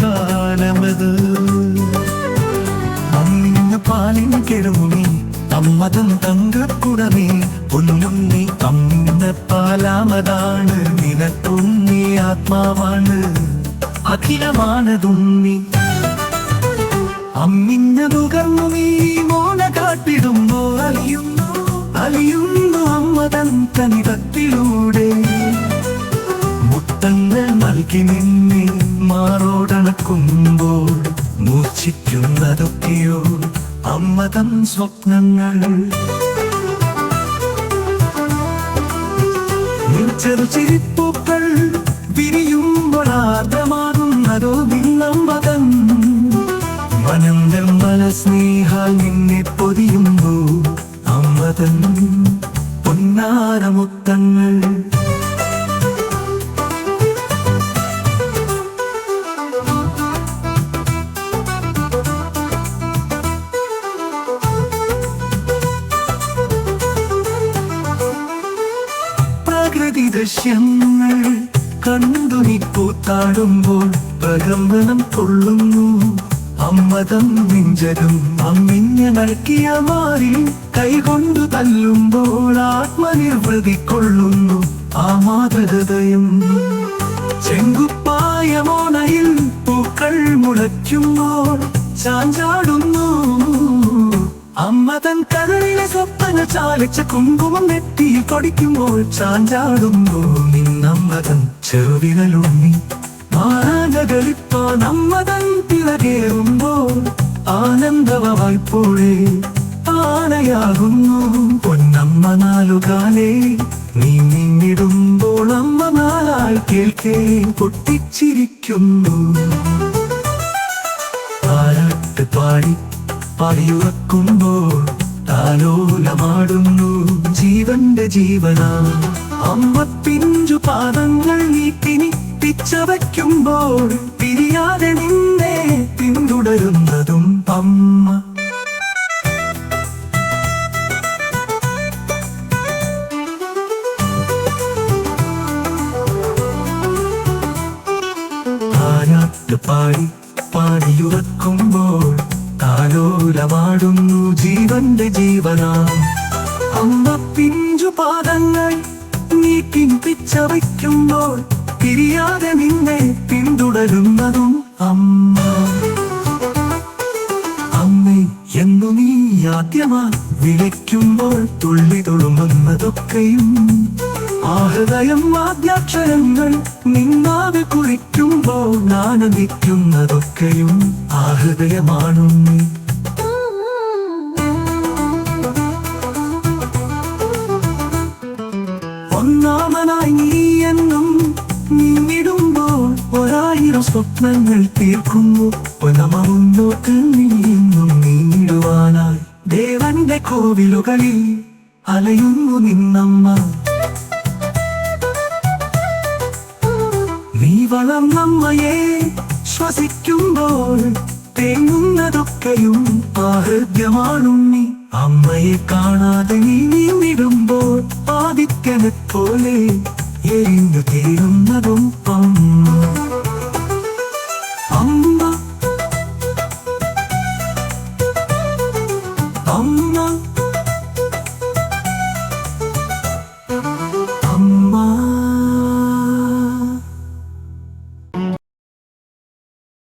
കാലമത് അമ്മിഞ്ഞ പാലിൻ കെടുമുനി അമ്മതം തങ്കക്കുടമേ നീ അമ്മിഞ്ഞ പാലാമതാണ് നിനക്കുണ്ണി ആത്മാവാണ് അഖിലമാനതുണ്ണി അമ്മിഞ്ഞ തുകർന്നു നീ മോന കാട്ടിടുമ്പോ അലിയുന്നു അലിയുന്നു അമ്മ തൻ കനിതത്തിലൂടെ മുത്തങ്ങൾ നൽകി നിന്നെ മാറോടണക്കുമ്പോൾ മൂർച്ഛിക്കുന്നതൊക്കെയോ അമ്മതം സ്വപ്നങ്ങൾ. ചെറു ചിരിപ്പൂക്കൾ വിരിയുമ്പോൾ ആർദ്രമാകുന്നതോ നിന്നമ്മതൻ വനന്തം പല സ്നേഹ നിന്നെ പൊതിയുമ്പോ അമ്മതൻ പൊന്നാരമുത്തങ്ങൾ. പ്രകൃതി ദൃശ്യങ്ങൾ കണ്ടു നീ പൂത്താടുമ്പോൾ പ്രകമ്പനം കൊള്ളുന്നു. അമ്മതം നെഞ്ചരും അമ്മിഞ്ഞ നൽകിയ മാറി കൈകൊണ്ടു തല്ലുമ്പോൾ ആത്മനിർവൃതി കൊള്ളുന്നു. ആ മാതൃഹൃദയം ചെങ്കുപ്പായമോണയിൽ പൂക്കൾ മുളയ്ക്കുമ്പോൾ ചാഞ്ചാടുന്നു. അമ്മ തൻ കരളിലെ സ്വപ്നങ്ങൾ ചാലിച്ച കുങ്കുമം നെറ്റിയിൽ കൊടിക്കുമ്പോൾ ചാഞ്ചാടുമ്പോ നിന്നമ്മതൻ ചെറുവിരലുണ്ണി. മാറാനകളിപ്പോ നമ്മ തൻ തിളകേറുമ്പോൾ ആനന്ദവായ്പോഴേ ആനയാകുന്നു. പൊന്നമ്മ നാലുകാലേ നീ നിന്നിടുമ്പോൾ അമ്മ നാലാൾ കേൾക്കേ പൊട്ടിച്ചിരിക്കുന്നു. പാരാട്ട് പാടി പാടിയുറക്കുമ്പോൾ താലോലമാടുന്നു ജീവന്റെ ജീവന. അമ്മ പിഞ്ചു പാദങ്ങൾ നീക്കിനി പിച്ചവയ്ക്കുമ്പോൾ പിരിയാതെ നിന്നെ പിന്തുടരുന്നതും അമ്മ. പാടി പാടിയുറക്കുമ്പോൾ താലോലമാടുന്നു ജീവന്റെ ജീവനാ. അമ്മ പിഞ്ചു പാദങ്ങൾ നീ പിൻപിച്ചവയ്ക്കുമ്പോൾ പിരിയാതെ നിന്നെ പിന്തുടരുന്നതും അമ്മ. അമ്മേ എന്നു നീ ആദ്യമാ വിളിക്കുമ്പോൾ തുള്ളി തുളുമ്പുന്നതൊക്കെയും ആ ഹൃദയം ആദ്യാക്ഷരങ്ങൾ നിന്നാകെ കുറിക്കുമ്പോൾ നാനന്ദിക്കുന്നതൊക്കെയും ആ ഹൃദയമാണുണ്ണി ഒന്നാമനായി നീ എന്നും ഒരായിരം സ്വപ്നങ്ങൾ തീർക്കുന്നു. ഒനമ മുന്നോട്ട് നീങ്ങും നീങ്ങിടുവാനായി. ദേവന്റെ കോവിലുകളിൽ അലയുന്നു നിന്നമ്മ. നീ നമ്മയെ ശ്വസിക്കുമ്പോൾ തേങ്ങുന്നതൊക്കെയും ആഹൃദ്യമാണുണ്ണി അമ്മയെ കാണാതെ നീ നീങ്ങിടുമ്പോൾ ആദിത്യനെ പോലെ എരിഞ്ഞു തീരുന്നതും